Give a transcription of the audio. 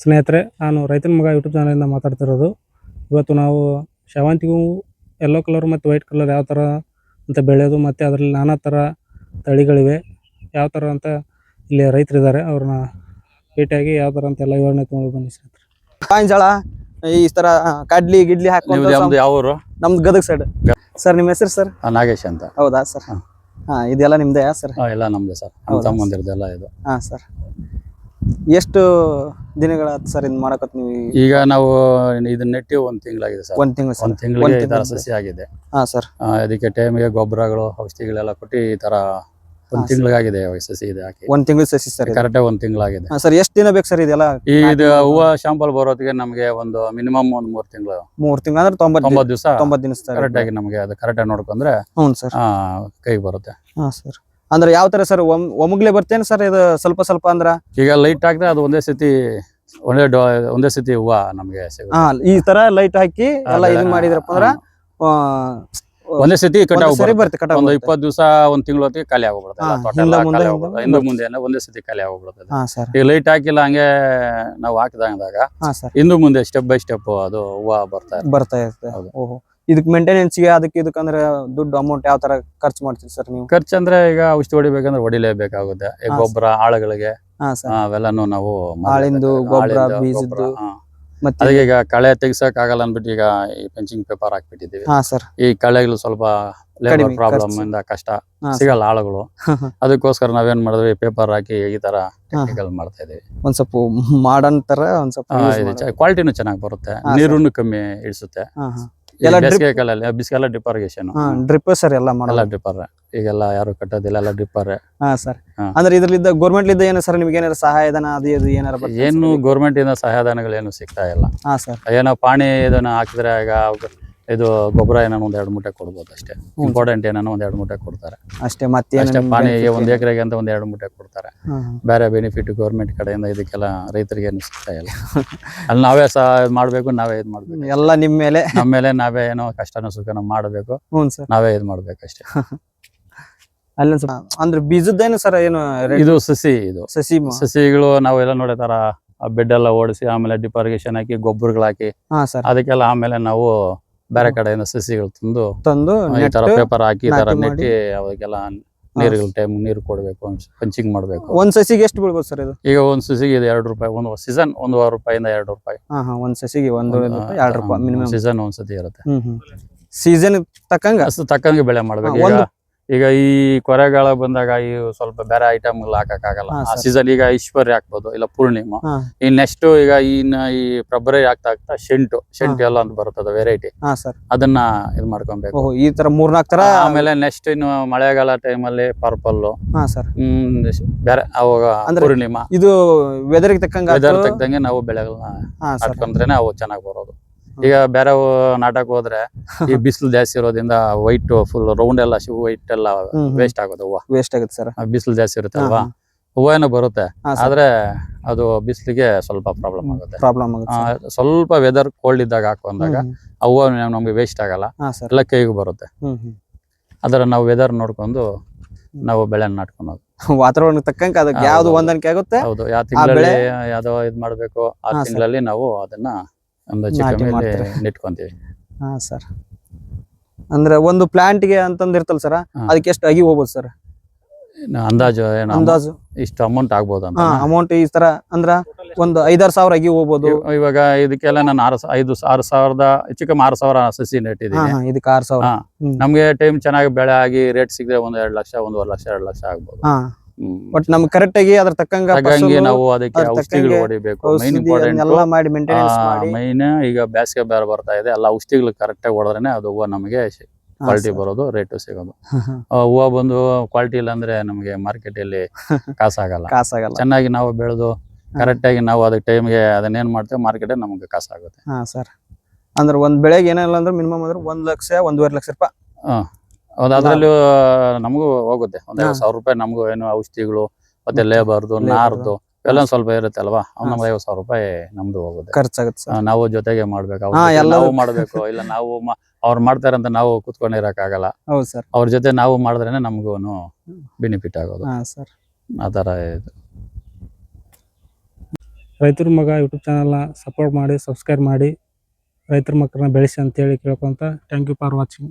ಸ್ನೇಹಿತರೆ ನಾನು ರೈತನ ಮಗ ಯೂಟ್ಯೂಬ್ ಚಾನಲಿಂದ ಮಾತಾಡ್ತಿರೋದು. ಇವತ್ತು ನಾವು ಶಾವಂತಿಗೆ ಹೂವು ಯೆಲ್ಲೋ ಕಲರ್ ಮತ್ತು ವೈಟ್ ಕಲರ್ ಯಾವ ಥರ ಅಂತ ಬೆಳೆಯೋದು ಮತ್ತು ಅದರಲ್ಲಿ ನಾನಾ ಥರ ತಳಿಗಳಿವೆ ಯಾವ ಥರ ಅಂತ ಇಲ್ಲಿ ರೈತರಿದ್ದಾರೆ ಅವ್ರನ್ನ ಭೇಟಿಯಾಗಿ ಯಾವ ಥರ ಅಂತ ಎಲ್ಲ ವಿವರಣೆ ತೊಗೊಂಡು ಬನ್ನಿ ಸ್ನೇಹಿತರೆ. ಕಾಯಿಂಜಳ ಈ ತರ ಕಡ್ಲಿ ಗಿಡ್ಲಿ ಹಾಕೊಂಡು ನಮ್ದು ಯಾವ ಊರು? ನಮ್ದು ಗದಗ ಸೈಡ್ ಸರ್ ನಿಮ್ಮ ಹೆಸರು ಸರ್? ಆ, ನಾಗೇಶ್ ಅಂತ. ಹೌದಾ ಸರ್? ಹಾ. ಹಾ ಇದೆಲ್ಲ ನಿಮ್ದೇ ಸರ್? ಎಲ್ಲ ನಮ್ದೇ ಸರ್? ತಮ್ಮಂದಿರದೆಲ್ಲ ಇದು. ಹಾ ಸರ್. ಎಷ್ಟು ದಿನಗಳಾಯ್ತು ಸರ್ ಇದು ಮಾಡಕತ್ ನೀವು ಈಗ ನಾವು ಇದನ್ನ ನೆಟ್ಟಿ ಒಂದ್ ತಿಂಗಳಾಗಿದೆ ಸರ್. ಒಂದ್ ತಿಂಗಳು ಒಂದ್ ತಿಂಗಳಿಗೆ ಈ ತರ ಸಸಿ ಆಗಿದೆ. ಹಾ ಸರ್. ಆ, ಅದಕ್ಕೆ ಟೈಮ್ಗೆ ಗೊಬ್ಬರಗಳು ಔಷಧಿಗಳೆಲ್ಲ ಕೊಟ್ಟು ಈ ತರ ಒಂದ್ ತಿಂಗಳಾಗಿದೆ ಸಸಿ ಇದೆ ಹಾಕಿ. ಒಂದ್ ತಿಂಗಳು ಸಸಿ ಸರ್ ಇದು. ಕರೆಕ್ಟ್ ಒಂದ್ ತಿಂಗಳಾಗಿದೆ. ಹಾ ಸರ್ ಎಷ್ಟು ದಿನ ಬೇಕು ಸರ್ ಇದೆಲ್ಲ ಈ ಇದು ಹೂವ ಶಾಂಪಲ್ ಬರೋದಕ್ಕೆ ನಮಗೆ ಒಂದು ಮಿನಿಮಮ್ ಒಂದ್ ಮೂರ್ ತಿಂಗಳು. ಮೂರ್ ತಿಂಗಳು ಅಂದ್ರೆ ತೊಂಬತ್ತು ತೊಂಬತ್ ದಿವಸ ತೊಂಬತ್ತು ದಿನ ಸರ್. ಕರೆಕ್ಟ್ ಆಗಿ ನಮಗೆ ಅದು ಕರೆಕ್ಟ್ ಆಗಿ ನೋಡ್ಕೊಂಡ್ರೆ ಹ್ಞೂ ಸರ್. ಆ, ಕೈಗೆ ಬರುತ್ತೆ. ಹಾ ಸರ್. ಅಂದ್ರೆ ಯಾವ ತರ ಸರ್ ಒಮ್ ಒಮ್ಮಗ್ಲೆ ಬರ್ತೇನೆ ಸರ್ ಇದು ಸ್ವಲ್ಪ ಸ್ವಲ್ಪ ಅಂದ್ರ? ಈಗ ಲೈಟ್ ಹಾಕಿದ್ರೆ ಅದು ಒಂದೇ ಸತಿ ಒಂದೇ ಒಂದೇ ಸತಿ ಹೂವ ನಮ್ಗೆ ಸಿಗುತ್ತೆ. ಹಾ ಈ ತರ ಲೈಟ್ ಹಾಕಿ ಎಲ್ಲ ಇದು ಮಾಡಿದ್ರಪ್ಪ ಅಂದ್ರ ಒಂದೇ ಸತಿ ಕಟ್ ಕಟಾವ್ ಸರಿ ಬರುತ್ತೆ. ಬರುತ್ತೆ ಒಂದು. ಇಪ್ಪತ್ತು ದಿವಸ ಒಂದ್ ತಿಂಗಳ ಹೊತ್ತಿಗೆ ಖಾಲಿ ಆಗೋಗ್ಬಿಡುತ್ತೆ ಹಿಂದೆ ಮುಂದೆ ಒಂದೇ ಸತಿ ಖಾಲಿ ಆಗೋಗ್ಬಿಡುತ್ತೆ ಈಗ ಲೈಟ್ ಹಾಕಿಲ್ಲ ಹಂಗೆ ನಾವು ಹಾಕಿದಾಗ ಹಿಂದು ಮುಂದೆ ಸ್ಟೆಪ್ ಬೈ ಸ್ಟೆಪ್ ಅದು ಹೂವ ಬರ್ತಾ. ಬರ್ತಾ ಇರುತ್ತೆ. ಹೌದು. ಮೇಂಟೆನೆನ್ಸ್ಗೆ ಇದಕ್ ಮೇಂಟೆನೆನ್ಸ್ಗೆ ಅದಕ್ಕೆ ಇದಕ್ಕಂದ್ರೆ ದುಡ್ಡು ಅಮೌಂಟ್ ಯಾವ ತರ ಖರ್ಚು ಮಾಡ್ತೀರಿ ಸರ್ ನೀವು? ಖರ್ಚು ಅಂದ್ರೆ ಈಗ ಔಷಧಿ ಹೊಡಿಬೇಕಂದ್ರೆ ಹೊಡಿಲೇಬೇಕಾಗುತ್ತೆ. ಈ ಹಾ, ಗೊಬ್ಬರ ಆಳುಗಳಿಗೆ ಹಾ ಸರ್ ಅವೆಲ್ಲಾನು ನಾವು ಆಳಿಂದು ಗೊಬ್ಬರ ಆಳಿಂದು ಬೀಜದ್ದು ಗೊಬ್ರ, ಹಾ. ಮತ್ತೆ ಅದಕ್ಕೆ ಈಗ ಕಳೆ ತೆಗ್ಸಕ್ ಆಗಲ್ಲ ಅನ್ಬಿಟ್ಟು ಈಗ ಈ ಪೆಂಚಿಂಗ್ ಪೇಪರ್ ಹಾಕ್ಬಿಟ್ಟಿದೀವಿ ಹಾ ಸರ್ ಈ ಕಳೆಗಳು ಸ್ವಲ್ಪ ಲೇಬರ್ ಕಡಿಮೆ ಪ್ರಾಬ್ಲಮ್ ಖರ್ಚು. ಇಂದ ಕಷ್ಟ. ಹಾ ಸರ್. ಸಿಗಲ್ಲ ಆಳುಗಳು ಅದಕ್ಕೋಸ್ಕರ ನಾವೇನ್ ಮಾಡಿದ್ವಿ ಪೇಪರ್ ಹಾಕಿ ಈ ತರ ಟೆಕ್ನಿಕಲ್ ಮಾಡ್ತಾ ಇದೀವಿ. ಒಂದ್ ಸ್ವಲ್ಪ ಮಾಡನ್ ತರ ಒಂದ್ ಸ್ವಲ್ಪ use ಮಾಡೋದು. ಕ್ವಾಲಿಟಿನೂ ಚೆನ್ನಾಗಿ ಬರುತ್ತೆ. ಹಾ, ಸರ್. ನೀರುನು ಕಮ್ಮಿ ಇಳಿಸುತ್ತೆ. ಹಾ ಹಾ. ಎಲ್ಲ ಬೇಸಿಗೆ ಕಾಲಲ್ಲಿ ಬಿಸಿಗೆಲ್ಲ ಡ್ರಿಪ್ ಸರ್ ಎಲ್ಲ ಮಾಡಲ್ಲ ಡ್ರಿಪ್ಪರ್ ಈಗೆಲ್ಲ ಯಾರು ಕಟ್ಟೋದಿಲ್ಲ ಎಲ್ಲ ಡ್ರಿಪ್ಪರ್ ಹಾ ಸರ್. ಅಂದ್ರೆ ಇದ್ರಲ್ಲಿದ್ದ ಗೌರ್ಮೆಂಟ್ ಲಿದ್ದ ಏನು ಸರ್ ನಿಮ್ಗೆ ಏನಾರ ಸಹಾಯಧನ ಅದು ಇದು ಏನಾರ ಏನು? ಗೌರ್ಮೆಂಟ್ ಇಂದ ಏನು ಸಿಗ್ತಾ ಇಲ್ಲ. ಹಾ ಸರ್ ಏನೋ ಪಾಣಿ ಇದನ್ನ ಹಾಕಿದ್ರೆ ಈಗ ಇದು ಗೊಬ್ಬರ ಏನೋ ಒಂದ್ ಎರಡು ಮೂಟೆ ಕೊಡ್ಬೋದು ಅಷ್ಟೇ. ಇಂಪಾರ್ಟೆಂಟ್ ಏನೋ ಒಂದ್ ಎರಡು ಮೂಟೆ ಕೊಡ್ತಾರೆ. ಅಷ್ಟೇ ಮತ್ತೆ ಅಷ್ಟೇ ಪಾಣಿಗೆ ಒಂದ್ ಎಕರೆಗೆ ಅಂತ ಒಂದ್ ಎರಡು ಮೂಟೆ ಕೊಡ್ತಾರೆ. ಬೇರೆ ಬೆನಿಫಿಟ್ ಗೌರ್ಮೆಂಟ್ ಕಡೆಯಿಂದ ಇದಕ್ಕೆಲ್ಲ ರೈತರಿಗೆ ಏನು ಸಿಗ್ತಾ ಇಲ್ಲ ಅಲ್ಲಿ ನಾವೇ ಸಹ ಮಾಡ್ಬೇಕು ನಾವೇ ಇದ್ ಮಾಡ್ಬೇಕು. ಎಲ್ಲ ನಿಮ್ ಮೇಲೆ? ನಮ್ಮ ಮೇಲೆ ನಾವೇ ಏನೋ ಕಷ್ಟನೋ ಸುಖನ ಮಾಡಬೇಕು. ಹ್ಞೂ ಸರ್. ನಾವೇ ಇದ್ ಮಾಡ್ಬೇಕು ಅಷ್ಟೇ ಅಲ್ಲ ಅಂದ್ರೆ ಬೀಜದ್ದೇನು ಸರ್ ಏನು ಇದು ಸಸಿ ಇದು. ಸಸಿ ಸಸಿಗಳು ನಾವೆಲ್ಲ ನೋಡೋ ತರ ಬೆಡ್ ಎಲ್ಲ ಓಡಿಸಿ ಆಮೇಲೆ ಡಿಪಾರ್ಗೇಶನ್ ಹಾಕಿ ಗೊಬ್ಬರಗಳು ಹಾಕಿ ಅದಕ್ಕೆಲ್ಲ ಆಮೇಲೆ ನಾವು ಬೇರೆ ಕಡೆಯಿಂದ ಸಸಿಗಳು ತಂದು ತಂದು ಈ ತರ ಪೇಪರ್ ಹಾಕಿ ಈ ತರ ನಾಟಿ ಮಾಡಿ. ನೆಟ್ಟಿ ಅವಕ್ಕೆಲ್ಲ ನೀರುಗಳ ಟೈಮ್ ನೀರು ಕೊಡ್ಬೇಕು ಪಂಚಿಂಗ್ ಮಾಡಬೇಕು. ಒಂದ್ ಸಸಿಗೆ ಎಷ್ಟು ಬೀಳ್ಬೋದು ಸರ್ ಇದು? ಈಗ ಒಂದ್ ಸಸಿಗೆ ಇದು ಎರಡು ರೂಪಾಯಿ ಒಂದು ಸೀಸನ್ ಒಂದೂವರೆ ರೂಪಾಯಿಂದ ಎರಡು ರೂಪಾಯಿ. ಹಾ ಹಾ ಒಂದ್ ಸಸಿಗೆ ಒಂದು ರೂಪಾಯಿ ಎರಡು ರೂಪಾಯಿ ಮಿನಿಮಮ್ ಸೀಸನ್ ಒಂದ್ಸತಿ ಇರುತ್ತೆ. ಹ್ಮ್ ಹ್ಮ್. ಸೀಸನ್ ತಕ್ಕಂಗ? ಅಷ್ಟು ತಕ್ಕಂಗೆ ಬೆಳೆ ಮಾಡ್ಬೇಕು. ಈಗ ಈಗ ಈ ಕೊರೆಗಾಲ ಬಂದಾಗ ಈ ಸ್ವಲ್ಪ ಬೇರೆ ಐಟಮ್ ಹಾಕಕ್ ಆಗಲ್ಲ ಆ ಸೀಸನ್ ಈಗ ಐಶ್ವರ್ಯ ಹಾಕ್ಬೋದು ಇಲ್ಲ ಪೂರ್ಣಿಮಾ. ಈ ನೆಕ್ಸ್ಟ್ ಈಗ ಇನ್ನ ಈ ಫೆಬ್ರವರಿ ಆಗ್ತಾ ಆಗ್ತಾ ಶೆಂಟು ಶೆಂಟು ಎಲ್ಲ ಅಂತ ಬರ್ತದ ವೆರೈಟಿ ಅದನ್ನ ಇದು ಮಾಡ್ಕೊಬೇಕು. ಈ ತರ ಮೂರ್ನಾಲ್ಕು ತರ ಆಮೇಲೆ ನೆಕ್ಸ್ಟ್ ಇನ್ನು ಮಳೆಗಾಲ ಟೈಮಲ್ಲಿ ಪರ್ಪಲ್ ಹಾ ಸರ್. ಹ್ಮ್ ಬೇರೆ ಅವಾಗ ಪೂರ್ಣಿಮಾ. ಇದು ವೆದರ್ಗೆ ತಕ್ಕಂಗ ವೆದರ್ ತಕ್ಕಂಗೆ ನಾವು ಬೆಳೆಗಳನ್ನ ಹಾಕೊಂಡ್ರೆ ಹಾಕೊಂಡ್ರೇನೆ ಅವು ಚೆನ್ನಾಗಿ ಬರೋದು. ಈಗ ಬೇರೆ ನಾಟಕ ಹೋದ್ರೆ ಈ ಬಿಸಿಲು ಜಾಸ್ತಿ ಇರೋದ್ರಿಂದ ವೈಟ್ ಫುಲ್ ರೌಂಡ್ ಎಲ್ಲ ಶಿವ ವೈಟ್ ಎಲ್ಲ. ವೇಸ್ಟ್ ಆಗೋದು ಹೂವು. ವೇಸ್ಟ್ ಆಗುತ್ತೆ ಸರ್. ಬಿಸಿಲು ಜಾಸ್ತಿ ಇರುತ್ತೆ ಅಲ್ವಾ? ಹಾ, ಹೂವ ಏನೋ ಬರುತ್ತೆ ಆದ್ರೆ ಅದು ಬಿಸಿಲಿಗೆ ಸ್ವಲ್ಪ ಪ್ರಾಬ್ಲಮ್ ಆಗುತ್ತೆ. ಪ್ರಾಬ್ಲಮ್ ಆಗುತ್ತೆ ಸ್ವಲ್ಪ ವೆದರ್ ಕೋಲ್ಡ್ ಇದ್ದಾಗ ಹಾಕೋ ಅಂದಾಗ ಆ ಹೂವ ನಮ್ಗೆ ವೇಸ್ಟ್ ಆಗಲ್ಲ. ಎಲ್ಲ ಕೈಗೂ ಬರುತ್ತೆ. ಅದರ ನಾವು ವೆದರ್ ನೋಡ್ಕೊಂಡು ನಾವು ಬೆಳೆ ನಾಟ್ಕೊಳೋದು ವಾತಾವರಣ ತಕ್ಕಂಗೆ ಅದಕ್ಕೆ ಯಾವ್ದು ಹೌದು. ಹೊಂದಾಣಿಕೆ ಆಗುತ್ತೆ? ಹೌದು ಯಾವ ತಿಂಗಳಲ್ಲಿ ಯಾವ್ದೋ ಇದ್ ಮಾಡ್ಬೇಕು ಆ ತಿಂಗಳಲ್ಲಿ ನಾವು ಅದನ್ನ ಒಂದು ನಾಟಿ ಮೇಲೆ ಮಾಡ್ತೀರಾ? ನೆಟ್ಕೊಂತೀವಿ ಹಾ ಸರ್ ಅಂದ್ರೆ ಒಂದು ಪ್ಲಾಂಟ್ಗೆ ಅಂತಂದಿರ್ತಲ್ಲ ಸರ್ ಹಾ. ಅದಕ್ಕೆ ಎಷ್ಟು ಅಗಿ ಹೋಗ್ಬೋದು ಸರ್ ಇನ್ನು ಅಂದಾಜು ಏನು ಅಂದಾಜು ಇಷ್ಟು ಅಮೌಂಟ್ ಆಗ್ಬೋದು ಅಂತ ಹಾ ಅಮೌಂಟ್ ಈ ತರ ಅಂದ್ರ ಒಂದು ಐದಾರು ಸಾವಿರ ಅಗಿ ಹೋಗ್ಬೋದು ಇವಾಗ ಇದಕ್ಕೆಲ್ಲ ನಾನು ಆರು ಸಾ- ಐದು ಆರು ಸಾವಿರದ ಹೆಚ್ಚು ಕಮ್ಮಿ ಆರು ಸಾವಿರ ಸಸಿ ಹಾ ನೆಟ್ಟಿದ್ದೀನಿ ಹಾ ಇದಕ್ಕೆ ಆರು ಸಾವಿರ ಹಾ. ಹ್ಮ್. ನಮ್ಗೆ ಟೈಮ್ ಚೆನ್ನಾಗಿ ಬೆಳೆ ಆಗಿ ರೇಟ್ ಸಿಗದೆ ಒಂದ್ ಎರಡು ಲಕ್ಷ ಒಂದೂವರೆ ಲಕ್ಷ ಎರಡು ಲಕ್ಷ ಆಗ್ಬೋದು ಹಾ. ಬಟ್ ನಮ್ಗೆ ಕರೆಕ್ಟ್ ಆಗಿ ಅದ್ರ ತಕ್ಕಂಗ ಹಾಗಾಗಿ ನಾವು ಅದಕ್ಕೆ ಔಷಧಿಗಳು ಹೊಡಿಬೇಕು. ಮೈನ್ ಇಂಪಾರ್ಟೆಂಟ್ ಮಾಡಿ ಮೇಂಟೆನೆನ್ಸ್ ಮಾಡಿ. ಮೈನ್ ಈಗ ಬೇಸಿಗೆ ಬೇರೆ ಬರ್ತಾ ಇದೆ. ಎಲ್ಲ ಔಷಧಿಗಳು ಕರೆಕ್ಟ್ ಆಗಿ ಹೊಡೆದ್ರೆ ಅದು ಹೂವು ನಮಗೆ ಕ್ವಾಲಿಟಿ. ಬರೋದು ರೇಟು ಸಿಗೋದು. ಹೂವು ಬಂದು ಕ್ವಾಲಿಟಿ ಇಲ್ಲ ಅಂದ್ರೆ ನಮಗೆ ಮಾರ್ಕೆಟ್ ಅಲ್ಲಿ ಕಾಸಾಗಲ್ಲ. ಕಾಸಾಗಲ್ಲ. ಚೆನ್ನಾಗಿ ನಾವು ಬೆಳೆದು ಕರೆಕ್ಟ್ ಆಗಿ ನಾವು ಅದಕ್ಕೆ ಟೈಮ್ಗೆ ಅದನ್ನೇನ್ ಮಾಡ್ತೇವೆ ಮಾರ್ಕೆಟ್ ನಮಗೆ ಕಾಸಾಗುತ್ತೆ. ಹಾ ಸರ್. ಅಂದ್ರೆ ಒಂದ್ ಬೆಳೆಗೆ ಏನಿಲ್ಲ ಅಂದ್ರೆ ಮಿನಿಮಮ್ ಅಂದ್ರೆ ಒಂದ್ ಲಕ್ಷ ಒಂದೂವರೆ ಲಕ್ಷ ರೂಪಾಯಿ. ಹೌದು ಅದ್ರಲ್ಲೂ ನಮಗೂ ಹೋಗುತ್ತೆ. ಒಂದ್ ಐವತ್ತು. ಸಾವಿರ ರೂಪಾಯಿ ನಮಗೂ ಏನು ಔಷಧಿಗಳು ಮತ್ತೆ ಲೇಬರ್ದು. ನಾರ್ದು ಎಲ್ಲ ಸ್ವಲ್ಪ ಇರುತ್ತೆ ಅಲ್ವಾ? ನಮ್ಗೆ ಐವತ್ತು ಸಾವಿರ ರೂಪಾಯಿ ನಮ್ದು ಹೋಗುತ್ತೆ. ಖರ್ಚಾಗುತ್ತೆ ನಾವು ಜೊತೆಗೆ ಮಾಡ್ಬೇಕು. ನಾವು ಮಾಡ್ಬೇಕು. ಇಲ್ಲ ನಾವು ಅವ್ರು ಮಾಡ್ತಾರೆ ಅಂತ ನಾವು ಕುತ್ಕೊಂಡಿರಕ್ಕಾಗಲ್ಲ ಅವ್ರ ಜೊತೆ ನಾವು ಮಾಡಿದ್ರೇನೆ ನಮಗೂನು ಬೆನಿಫಿಟ್ ಆಗೋದು. ಹಾ ಸರ್. ಆ ತರ ಇದು. ರೈತರ ಮಗ ಯೂಟ್ಯೂಬ್ ಚಾನಲ್ನ ಸಪೋರ್ಟ್ ಮಾಡಿ ಸಬ್ಸ್ಕ್ರೈಬ್ ಮಾಡಿ ರೈತರ ಮಕ್ಕಳನ್ನ ಬೆಳೆಸಿ ಅಂತೇಳಿ ಕೇಳ್ಕೊಂತ ಥ್ಯಾಂಕ್ ಯು ಫಾರ್ ವಾಚಿಂಗ್